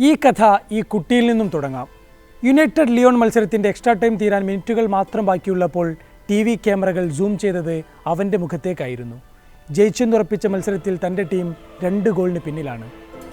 ഈ കഥ ഈ കുട്ടിയിൽ നിന്നും തുടങ്ങാം. യുണൈറ്റഡ് ലിയോൺ മത്സരത്തിന്റെ എക്സ്ട്രാ ടൈം തീരാൻ മിനിറ്റുകൾ മാത്രം ബാക്കിയുള്ളപ്പോൾ ടി വി ക്യാമറകൾ സൂം ചെയ്തത് അവന്റെ മുഖത്തേക്കായിരുന്നു. ജയിച്ചെന്നുറപ്പിച്ച മത്സരത്തിൽ തന്റെ ടീം രണ്ട് ഗോളിന് പിന്നിലാണ്.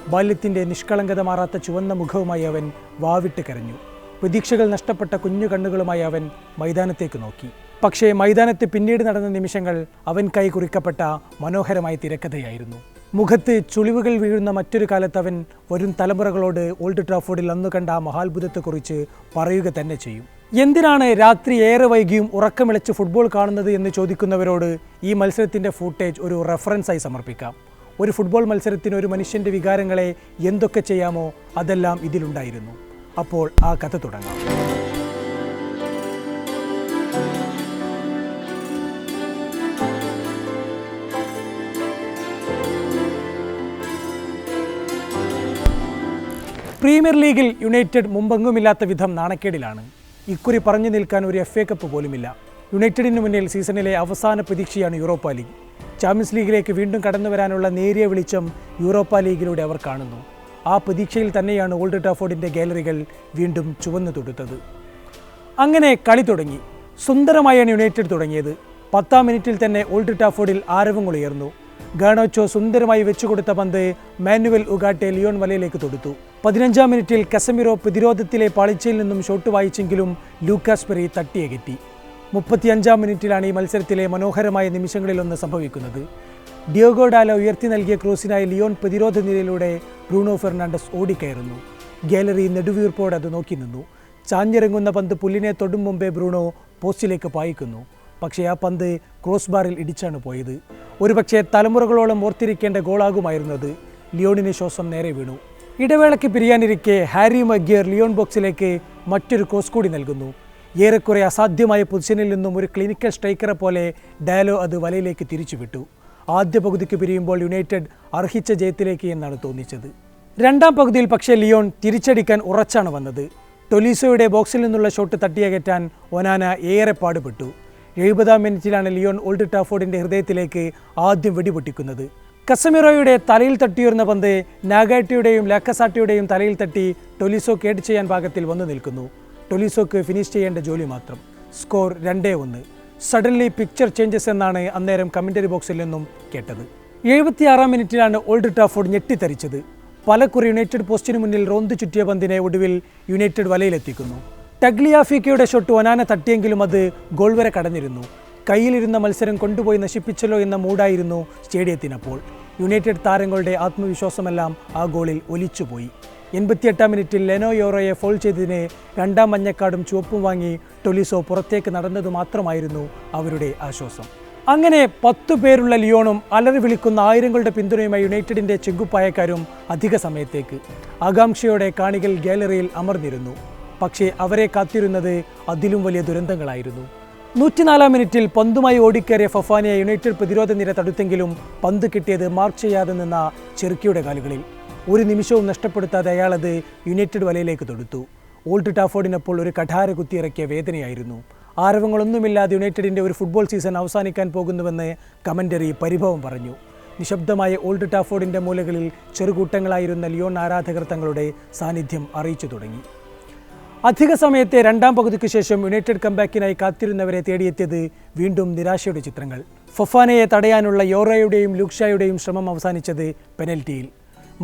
ബാല്യത്തിന്റെ നിഷ്കളങ്കത മാറാത്ത ചുവന്ന മുഖവുമായി അവൻ വാവിട്ട് കരഞ്ഞു. പ്രതീക്ഷകൾ നഷ്ടപ്പെട്ട കുഞ്ഞു കണ്ണുകളുമായി അവൻ മൈതാനത്തേക്ക് നോക്കി. പക്ഷേ മൈതാനത്ത് പിന്നീട് നടന്ന നിമിഷങ്ങൾ അവൻ കൈ കുറിക്കപ്പെട്ട മനോഹരമായ തിരക്കഥയായിരുന്നു. മുഖത്ത് ചുളിവുകൾ വീഴുന്ന മറ്റൊരു കാലത്ത് അവൻ വരും തലമുറകളോട് ഓൾഡ് ട്രാഫോർഡിൽ അന്ന് കണ്ട ആ മഹാത്ഭുതത്തെക്കുറിച്ച് പറയുക തന്നെ ചെയ്യും. എന്തിനാണ് രാത്രി ഏറെ വൈകിയും ഉറക്കമിളച്ച് ഫുട്ബോൾ കാണുന്നത് എന്ന് ചോദിക്കുന്നവരോട് ഈ മത്സരത്തിന്റെ ഫൂട്ടേജ് ഒരു റെഫറൻസായി സമർപ്പിക്കാം. ഒരു ഫുട്ബോൾ മത്സരത്തിന് ഒരു മനുഷ്യന്റെ വികാരങ്ങളെ എന്തൊക്കെ ചെയ്യാമോ അതെല്ലാം ഇതിലുണ്ടായിരുന്നു. അപ്പോൾ ആ കഥ തുടങ്ങാം. പ്രീമിയർ ലീഗിൽ യുണൈറ്റഡ് മുമ്പെങ്ങുമില്ലാത്ത വിധം നാണക്കേടിലാണ്. ഇക്കുറി പറഞ്ഞു നിൽക്കാൻ ഒരു എഫ് എ കപ്പ് പോലുമില്ല. യുണൈറ്റഡിന് മുന്നിൽ സീസണിലെ അവസാന പ്രതീക്ഷയാണ് യൂറോപ്പ ലീഗ്. ചാമ്പ്യൻസ് ലീഗിലേക്ക് വീണ്ടും കടന്നു വരാനുള്ള നേരിയ വെളിച്ചം യൂറോപ്പ ലീഗിലൂടെ അവർ കാണുന്നു. ആ പ്രതീക്ഷയിൽ തന്നെയാണ് ഓൾഡ് ടാഫോർഡിന്റെ ഗാലറികൾ വീണ്ടും ചുവന്നു തൊടുത്തത്. അങ്ങനെ കളി തുടങ്ങി. സുന്ദരമായാണ് യുണൈറ്റഡ് തുടങ്ങിയത്. പത്താം മിനിറ്റിൽ തന്നെ ഓൾഡ് ടാഫോർഡിൽ ആരവങ്ങൾ ഉയർന്നു. ഗാണോച്ചോ സുന്ദരമായി വെച്ചുകൊടുത്ത പന്ത് മാനുവൽ ഉഗാട്ടെ ലിയോൺ വലയിലേക്ക് തൊടുത്തു. പതിനഞ്ചാം മിനിറ്റിൽ കസമിറോ പ്രതിരോധത്തിലെ പാളിച്ചയിൽ നിന്നും ഷോട്ട് വായിച്ചെങ്കിലും ലൂക്കാസ് പെറി തട്ടിയകറ്റി മുപ്പത്തിയഞ്ചാം മിനിറ്റിലാണ് ഈ മത്സരത്തിലെ മനോഹരമായ നിമിഷങ്ങളിലൊന്ന് സംഭവിക്കുന്നത്. ഡിയോഗോ ഡാല ഉയർത്തി നൽകിയ ക്രോസിനായി ലിയോൺ പ്രതിരോധ നിരയിലൂടെ ബ്രൂണോ ഫെർണാണ്ടസ് ഓടിക്കയറുന്നു. ഗാലറി നെടുവീർപ്പോടെ അത് നോക്കി നിന്നു. ചാഞ്ഞിറങ്ങുന്ന പന്ത് പുല്ലിനെ തൊടും മുമ്പേ ബ്രൂണോ പോസ്റ്റിലേക്ക് പായിക്കുന്നു. പക്ഷേ ആ പന്ത് ക്രോസ് ബാറിൽ ഇടിച്ചാണ് പോയത്. ഒരുപക്ഷെ തലമുറകളോളം ഓർത്തിരിക്കേണ്ട ഗോളാകുമായിരുന്നത് ലിയോണിന് ശ്വാസം നേരെ വീണു. ഇടവേളയ്ക്ക് പിരിയാനിരിക്കെ ഹാരി മഗ്യർ ലിയോൺ ബോക്സിലേക്ക് മറ്റൊരു ക്രോസ് കൂടി നൽകുന്നു. ഏറെക്കുറെ അസാധ്യമായ പൊസിഷനിൽ നിന്നും ഒരു ക്ലിനിക്കൽ സ്ട്രൈക്കറെ പോലെ ഡയലോ അത് വലയിലേക്ക് തിരിച്ചുവിട്ടു. ആദ്യ പകുതിക്ക് പിരിയുമ്പോൾ യുണൈറ്റഡ് അർഹിച്ച ജയത്തിലേക്ക് എന്നാണ് തോന്നിച്ചത്. രണ്ടാം പകുതിയിൽ പക്ഷേ ലിയോൺ തിരിച്ചടിക്കാൻ ഉറച്ചാണ് വന്നത്. ടൊലീസോയുടെ ബോക്സിൽ നിന്നുള്ള ഷോട്ട് തട്ടിയകറ്റാൻ ഒനാന ഏറെ പാടുപെട്ടു. എഴുപതാം മിനിറ്റിലാണ് ലിയോൺ ഓൾഡ് ടാഫോർഡിന്റെ ഹൃദയത്തിലേക്ക് ആദ്യം വെടിപൊട്ടിക്കുന്നത്. കസമിറോയുടെ തലയിൽ തട്ടിയുയർന്ന പന്ത് നാഗാട്ടിയുടെയും ലാക്കസാട്ടിയുടെയും തലയിൽ തട്ടി ടൊലിസോ കേട്ട് ചെയ്യാൻ പാകത്തിൽ വന്നു നിൽക്കുന്നു. ടൊലിസോക്ക് ഫിനിഷ് ചെയ്യേണ്ട ജോലി മാത്രം. സ്കോർ രണ്ടേ ഒന്ന്. സഡൻലി പിക്ചർ ചേഞ്ചസ് എന്നാണ് അന്നേരം കമന്ററി ബോക്സിൽ നിന്നും കേട്ടത്. എഴുപത്തിയാറാം മിനിറ്റിലാണ് ഓൾഡ് ടാഫോർഡ് ഞെട്ടിത്തരിച്ചത് പലക്കുറി യുണൈറ്റഡ് പോസ്റ്റിന് മുന്നിൽ റോന്ത് ചുറ്റിയ പന്തിനെ ഒടുവിൽ യുണൈറ്റഡ് വലയിലെത്തിക്കുന്നു. ടഗ്ലിയാഫിക്കയുടെ ഷോട്ട് ഒനാന തട്ടിയെങ്കിലും അത് ഗോൾ വരെ കടന്നിരുന്നു. കയ്യിലിരുന്ന മത്സരം കൊണ്ടുപോയി നശിപ്പിച്ചല്ലോ എന്ന മൂഡായിരുന്നു സ്റ്റേഡിയത്തിനപ്പോൾ. യുണൈറ്റഡ് താരങ്ങളുടെ ആത്മവിശ്വാസമെല്ലാം ആ ഗോളിൽ ഒലിച്ചുപോയി. എൺപത്തിയെട്ടാം മിനിറ്റിൽ ലെനോ യോറോയെ ഫോൾ ചെയ്തതിനെ രണ്ടാം മഞ്ഞക്കാടും ചുവപ്പും വാങ്ങി ടൊലിസോ പുറത്തേക്ക് നടന്നത് മാത്രമായിരുന്നു അവരുടെ ആശ്വാസം. അങ്ങനെ പത്തു പേരുള്ള ലിയോണും അലറി വിളിക്കുന്ന ആയിരങ്ങളുടെ പിന്തുണയുമായി യുണൈറ്റഡിന്റെ ചെങ്കുപ്പായക്കാരും അധിക സമയത്തേക്ക്. ആകാംക്ഷയോടെ കാണികൾ ഗാലറിയിൽ അമർന്നിരുന്നു. പക്ഷേ അവരെ കാത്തിരുന്നത് അതിലും വലിയ ദുരന്തങ്ങളായിരുന്നു. നൂറ്റിനാലാം മിനിറ്റിൽ പന്തുമായി ഓടിക്കേറിയ ഫഫാനിയെ യുണൈറ്റഡ് പ്രതിരോധ നിര തടുത്തെങ്കിലും പന്ത് കിട്ടിയത് മാർക്ക് ചെയ്യാതെ നിന്ന ചെറുക്കിയുടെ കാലുകളിൽ. ഒരു നിമിഷവും നഷ്ടപ്പെടുത്താതെ അയാളത് യുണൈറ്റഡ് വലയിലേക്ക് തൊടുത്തു. ഓൾഡ് ടാഫോർഡിനപ്പോൾ ഒരു കഠാര കുത്തിയിറക്കിയ വേദനയായിരുന്നു. ആരവങ്ങളൊന്നുമില്ലാതെ യുണൈറ്റഡിന്റെ ഒരു ഫുട്ബോൾ സീസൺ അവസാനിക്കാൻ പോകുന്നുവെന്ന് കമന്ററി പരിഭവം പറഞ്ഞു. നിശബ്ദമായ ഓൾഡ് ടാഫോർഡിന്റെ മൂലകളിൽ ചെറുകൂട്ടങ്ങളായിരുന്ന ലിയോൺ ആരാധകർ തങ്ങളുടെ സാന്നിധ്യം അറിയിച്ചു തുടങ്ങി. അധിക സമയത്തെ രണ്ടാം പകുതിക്ക് ശേഷം യുണൈറ്റഡ് കംബാക്കിനായി കാത്തിരുന്നവരെ തേടിയെത്തിയത് വീണ്ടും നിരാശയുടെ ചിത്രങ്ങൾ. ഫൊഫാനയെ തടയാനുള്ള യോറയുടെയും ലുക്ഷായുടെയും ശ്രമം അവസാനിച്ചത് പെനൽറ്റിയിൽ.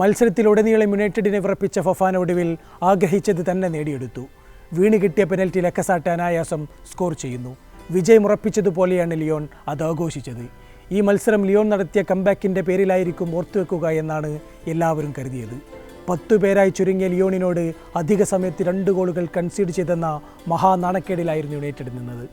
മത്സരത്തിലുടനീളം യുണൈറ്റഡിനെ വിറപ്പിച്ച ഫൊഫാന ഒടുവിൽ ആഗ്രഹിച്ചത് തന്നെ നേടിയെടുത്തു. വീണ് കിട്ടിയ പെനൽറ്റി ലക്കസാട്ട് അനായാസം സ്കോർ ചെയ്യുന്നു. വിജയം ഉറപ്പിച്ചതുപോലെയാണ് ലിയോൺ അത് ആഘോഷിച്ചത്. ഈ മത്സരം ലിയോൺ നടത്തിയ കംബാക്കിന്റെ പേരിലായിരിക്കും ഓർത്തുവെക്കുക എന്നാണ് എല്ലാവരും കരുതിയത്. പത്തു പേരായി ചുരുങ്ങിയ ലിയോണിനോട് അധിക സമയത്ത് രണ്ട് ഗോളുകൾ കൺസീഡ് ചെയ്തെന്ന മഹാനാണക്കേടിലായിരുന്നു യുണൈറ്റഡ് നിന്നത്.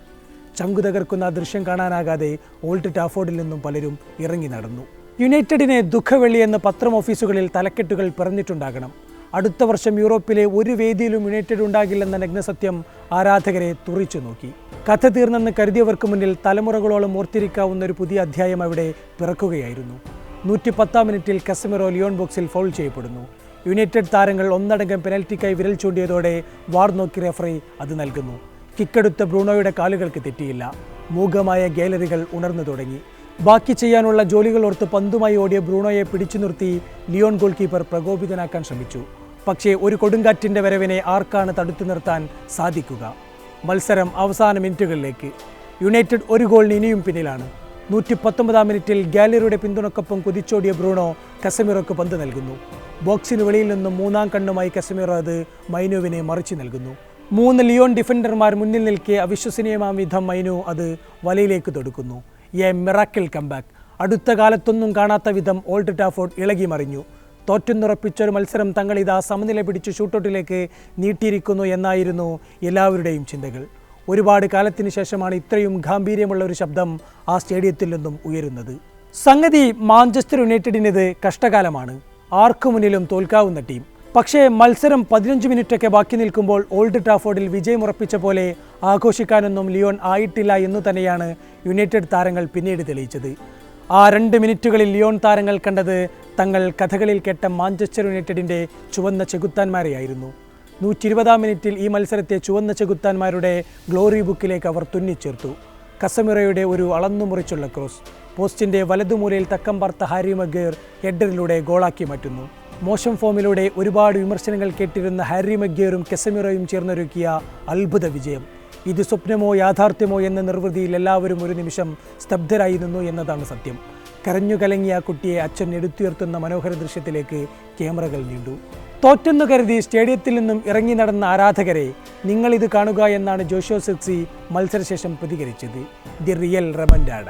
ചങ്കു തകർക്കുന്ന ദൃശ്യം കാണാനാകാതെ ഓൾഡ് ടാഫോർഡിൽ നിന്നും പലരും ഇറങ്ങി നടന്നു. യുണൈറ്റഡിനെ ദുഃഖവെള്ളി എന്ന് പത്രം ഓഫീസുകളിൽ തലക്കെട്ടുകൾ പിറന്നിട്ടുണ്ടാകണം. അടുത്ത വർഷം യൂറോപ്പിലെ ഒരു വേദിയിലും യുണൈറ്റഡ് ഉണ്ടാകില്ലെന്ന നഗ്നസത്യം ആരാധകരെ തുറിച്ചു നോക്കി. കഥ തീർന്നെന്ന് കരുതിയവർക്ക് മുന്നിൽ തലമുറകളോളം ഓർത്തിരിക്കാവുന്ന ഒരു പുതിയ അധ്യായം അവിടെ പിറക്കുകയായിരുന്നു. നൂറ്റി പത്താം മിനിറ്റിൽ കസമിറോ ലിയോൺ ബോക്സിൽ ഫൗൾ ചെയ്യപ്പെടുന്നു. യുണൈറ്റഡ് താരങ്ങൾ ഒന്നടങ്കം പെനൽറ്റിക്കായി വിരൽ ചൂണ്ടിയതോടെ വാർ നോക്കി റെഫറി അത് നൽകുന്നു. കിക്കെടുത്ത ബ്രൂണോയുടെ കാലുകൾക്ക് തെറ്റിയില്ല. മൂകമായ ഗാലറികൾ ഉണർന്നു തുടങ്ങി. ബാക്കി ചെയ്യാനുള്ള ജോലികൾ ഓർത്ത് പന്തുമായി ഓടിയ ബ്രൂണോയെ പിടിച്ചു നിർത്തി ലിയോൺ ഗോൾ കീപ്പർ പ്രകോപിതനാക്കാൻ ശ്രമിച്ചു. പക്ഷേ ഒരു കൊടുങ്കാറ്റിന്റെ വരവിനെ ആർക്കാണ് തടുത്തു നിർത്താൻ സാധിക്കുക? മത്സരം അവസാന മിനിറ്റുകളിലേക്ക്. യുണൈറ്റഡ് ഒരു ഗോളിന് ഇനിയും പിന്നിലാണ്. നൂറ്റി പത്തൊമ്പതാം മിനിറ്റിൽ ഗാലറിയുടെ പിന്തുണക്കൊപ്പം കുതിച്ചോടിയ ബ്രൂണോ കസമിറോക്ക് പന്ത് നൽകുന്നു. ബോക്സിന് വെളിയിൽ നിന്നും മൂന്നാം കണ്ണുമായി കസമീർ അത് മൈനുവിനെ മറിച്ചു നൽകുന്നു. മൂന്ന് ലിയോൺ ഡിഫൻഡർമാർ മുന്നിൽ നിൽക്കെ അവിശ്വസനീയമാം വിധം മൈനു അത് വലയിലേക്ക് തൊടുക്കുന്നു. എ മിറാക്കിൾ കംബാക്ക് അടുത്ത കാലത്തൊന്നും കാണാത്ത വിധം ഓൾഡ് ടാഫോർഡ് ഇളകി മറിഞ്ഞു. തോറ്റെന്നുറപ്പിച്ചൊരു മത്സരം തങ്ങൾ ഇതാ സമനില പിടിച്ച് ഷൂട്ടൗട്ടിലേക്ക് നീട്ടിയിരിക്കുന്നു എന്നായിരുന്നു എല്ലാവരുടെയും ചിന്തകൾ. ഒരുപാട് കാലത്തിന് ശേഷമാണ് ഇത്രയും ഗാംഭീര്യമുള്ള ഒരു ശബ്ദം ആ സ്റ്റേഡിയത്തിൽ നിന്നും ഉയരുന്നത്. സംഗതി മാഞ്ചസ്റ്റർ യുണൈറ്റഡിനത് കഷ്ടകാലമാണ്. ആർക്കു മുന്നിലും തോൽക്കാവുന്ന ടീം. പക്ഷേ മത്സരം പതിനഞ്ച് മിനിറ്റൊക്കെ ബാക്കി നിൽക്കുമ്പോൾ ഓൾഡ് ട്രാഫോർഡിൽ വിജയമുറപ്പിച്ച പോലെ ആഘോഷിക്കാനൊന്നും ലിയോൺ ആയിട്ടില്ല എന്ന് തന്നെയാണ് യുണൈറ്റഡ് താരങ്ങൾ പിന്നീട് തെളിയിച്ചത്. ആ രണ്ട് മിനിറ്റുകളിൽ ലിയോൺ താരങ്ങൾ കണ്ടത് തങ്ങൾ കഥകളിൽ കേട്ട മാഞ്ചസ്റ്റർ യുണൈറ്റഡിന്റെ ചുവന്ന ചെകുത്താന്മാരെയായിരുന്നു. നൂറ്റി ഇരുപതാം മിനിറ്റിൽ ഈ മത്സരത്തെ ചുവന്ന ചെകുത്താന്മാരുടെ ഗ്ലോറി ബുക്കിലേക്ക് അവർ തുന്നിച്ചേർത്തു. കസമിറയുടെ ഒരു അളന്നുമുറിച്ചുള്ള ക്രോസ്. പോസ്റ്റിന്റെ വലതുമൂലയിൽ തക്കം പാർത്ത ഹാരി മഗേർ ഹെഡറിലൂടെ ഗോളാക്കി മാറ്റുന്നു. മോശം ഫോമിലൂടെ ഒരുപാട് വിമർശനങ്ങൾ കേട്ടിരുന്ന ഹാരി മഗ്ഗിയറും കെസമിറോയും ചേർന്നൊരുക്കിയ അത്ഭുത വിജയം. ഇത് സ്വപ്നമോ യാഥാർത്ഥ്യമോ എന്ന നിർവൃതിയിൽ എല്ലാവരും ഒരു നിമിഷം സ്തബ്ധരായി നിന്നു എന്നതാണ് സത്യം. കരഞ്ഞു കലങ്ങിയ കുട്ടിയെ അച്ഛൻ എടുത്തുയർത്തുന്ന മനോഹര ദൃശ്യത്തിലേക്ക് ക്യാമറകൾ നീണ്ടു. തോറ്റെന്നു കരുതി സ്റ്റേഡിയത്തിൽ നിന്നും ഇറങ്ങി നടന്ന ആരാധകരെ നിങ്ങൾ ഇത് കാണുക എന്നാണ് ജോഷോ സിക്സി മത്സരശേഷം പ്രതികരിച്ചത്. The real റമൻഡാഡ